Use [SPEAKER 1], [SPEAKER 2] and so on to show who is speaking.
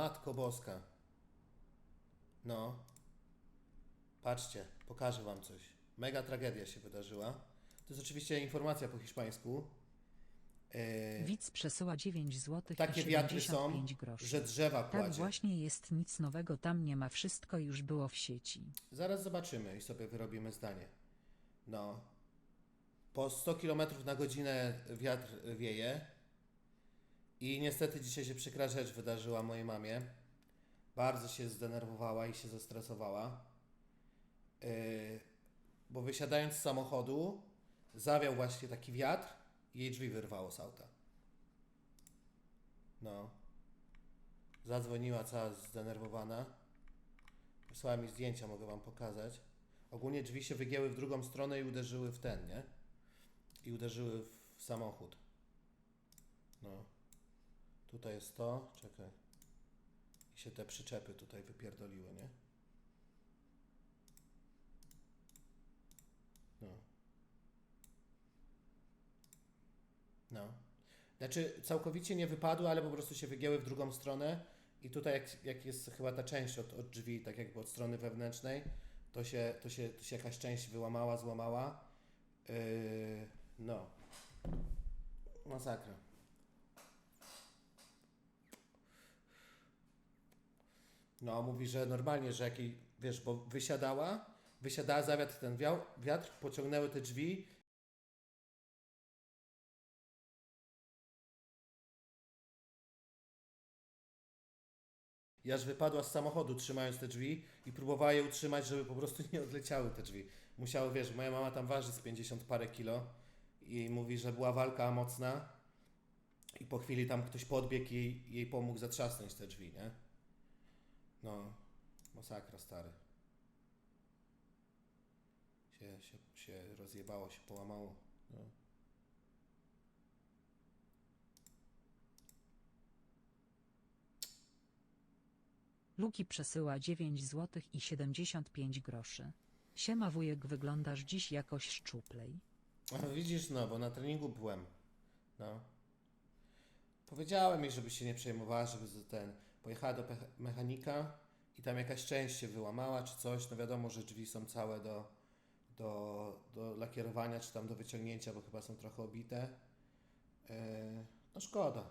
[SPEAKER 1] Matko Boska. No. Patrzcie, pokażę wam coś. Mega tragedia się wydarzyła. To jest oczywiście informacja po hiszpańsku. Yy,
[SPEAKER 2] Widz przesyła 9 zł
[SPEAKER 1] takie wiatry są,
[SPEAKER 2] 75 groszy.
[SPEAKER 1] że drzewa
[SPEAKER 2] Tak
[SPEAKER 1] kładzie.
[SPEAKER 2] właśnie jest, nic nowego tam nie ma, wszystko już było w sieci.
[SPEAKER 1] Zaraz zobaczymy i sobie wyrobimy zdanie. No. Po 100 km na godzinę wiatr wieje. I niestety dzisiaj się przykra rzecz wydarzyła mojej mamie. Bardzo się zdenerwowała i się zestresowała. Yy, bo wysiadając z samochodu, zawiał właśnie taki wiatr i jej drzwi wyrwało z auta. No. Zadzwoniła cała zdenerwowana. Wysłała mi zdjęcia, mogę wam pokazać. Ogólnie drzwi się wygięły w drugą stronę i uderzyły w ten, nie? I uderzyły w samochód. No. Tutaj jest to, czekaj. I się te przyczepy tutaj wypierdoliły, nie? No. No. Znaczy, całkowicie nie wypadły, ale po prostu się wygięły w drugą stronę. I tutaj, jak, jak jest chyba ta część od, od drzwi, tak jakby od strony wewnętrznej, to się, to się, to się jakaś część wyłamała, złamała. Yy, no. Masakra. No, mówi, że normalnie, że jakiej, wiesz, bo wysiadała, wysiadała, zawiatr ten wiatr, pociągnęły te drzwi I aż wypadła z samochodu, trzymając te drzwi i próbowała je utrzymać, żeby po prostu nie odleciały te drzwi. Musiały, wiesz, moja mama tam waży z 50 parę kilo i mówi, że była walka mocna i po chwili tam ktoś podbiegł i jej pomógł zatrzasnąć te drzwi, nie? No, masakra, stary. Się, się, się rozjebało, się połamało. No.
[SPEAKER 2] Luki przesyła 9 zł i 75 groszy. Siema wujek, wyglądasz dziś jakoś szczuplej.
[SPEAKER 1] A widzisz, no, bo na treningu byłem. No. Powiedziałem jej, żeby się nie przejmowała, żeby ten. Pojechała do mechanika i tam jakaś część się wyłamała czy coś. No wiadomo, że drzwi są całe do, do, do lakierowania czy tam do wyciągnięcia, bo chyba są trochę obite. Yy, no szkoda.